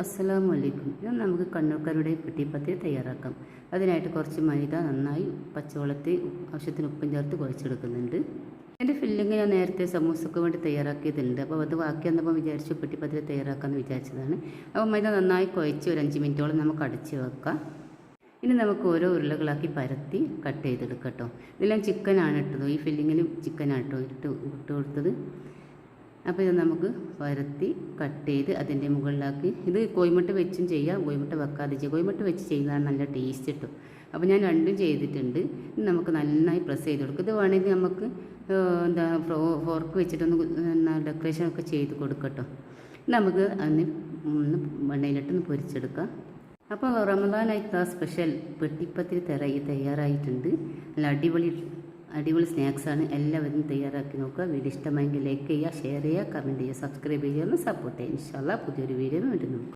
അസ്സലാമു അലൈക്കും ഇത് നമുക്ക് കണ്ണൂർക്കാരുടെ പെട്ടിപ്പത്തി തയ്യാറാക്കാം. അതിനായിട്ട് കുറച്ച് മൈദ നന്നായി പച്ചവെള്ളത്തിൽ ആവശ്യത്തിന് ഉപ്പും ചേർത്ത് കുഴച്ചെടുക്കുന്നുണ്ട്. എന്റെ ഫില്ലിങ് ഞാൻ നേരത്തെ സമൂസക്ക് വേണ്ടി തയ്യാറാക്കിയതുണ്ട് അപ്പോൾ അത് ബാക്കി വന്നപ്പോൾ വിചാരിച്ചു പെട്ടിപ്പത്തിൽ തയ്യാറാക്കാമെന്ന് വിചാരിച്ചതാണ്. അപ്പോൾ മൈദ നന്നായി കുഴച്ച് ഒരു അഞ്ച് മിനിറ്റോളം നമുക്ക് അടച്ച് വെക്കാം. ഇനി നമുക്ക് ഓരോ ഉരുളകളാക്കി പരത്തി കട്ട് ചെയ്തെടുക്കാം കേട്ടോ. ഇതെല്ലാം ചിക്കനാണ് ഇട്ടത്. ഈ ഫില്ലിങ്ങിൽ ചിക്കനാണ് കേട്ടോ ഇട്ട് ഇട്ട് കൊടുത്തത്. അപ്പോൾ ഇത് നമുക്ക് പരത്തി കട്ട് ചെയ്ത് അതിന്റെ മുകളിലാക്കി. ഇത് കോഴിമുട്ട വെച്ചും ചെയ്യാം. കോഴിമുട്ട വെക്കാതെ ചെയ്യാം. കോഴിമുട്ട വെച്ച് ചെയ്യുന്നതാണ് നല്ല ടേസ്റ്റ് കിട്ടും അപ്പോൾ ഞാൻ രണ്ടും ചെയ്തിട്ടുണ്ട്. ഇത് നമുക്ക് നന്നായി പ്രസ് ചെയ്ത് കൊടുക്കും. ഇത് വേണമെങ്കിൽ നമുക്ക് എന്താ ഫോർക്ക് വെച്ചിട്ടൊന്ന് ഡെക്കറേഷൻ ഒക്കെ ചെയ്ത് കൊടുക്കട്ടോ. നമുക്ക് അതിന് ഒന്ന് എണ്ണയിലിട്ടൊന്ന് പൊരിച്ചെടുക്കാം. അപ്പോൾ റമദാൻ ആ സ്പെഷ്യൽ പെട്ടിപ്പത്തിരി തയ്യാറായിട്ടുണ്ട്. നല്ല അടിപൊളി അടിപൊളി സ്നാക്സാണ്. എല്ലാവരും തയ്യാറാക്കി നോക്കുക. വീഡിയോ ഇഷ്ടമായെങ്കിൽ ലൈക്ക് ചെയ്യുക ഷെയർ ചെയ്യുക കമന്റ് ചെയ്യുക സബ്സ്ക്രൈബ് ചെയ്യുക. സപ്പോർട്ട് ചെയ്യുക. ഇൻഷാല്ല പുതിയൊരു വീഡിയോ വരുന്നു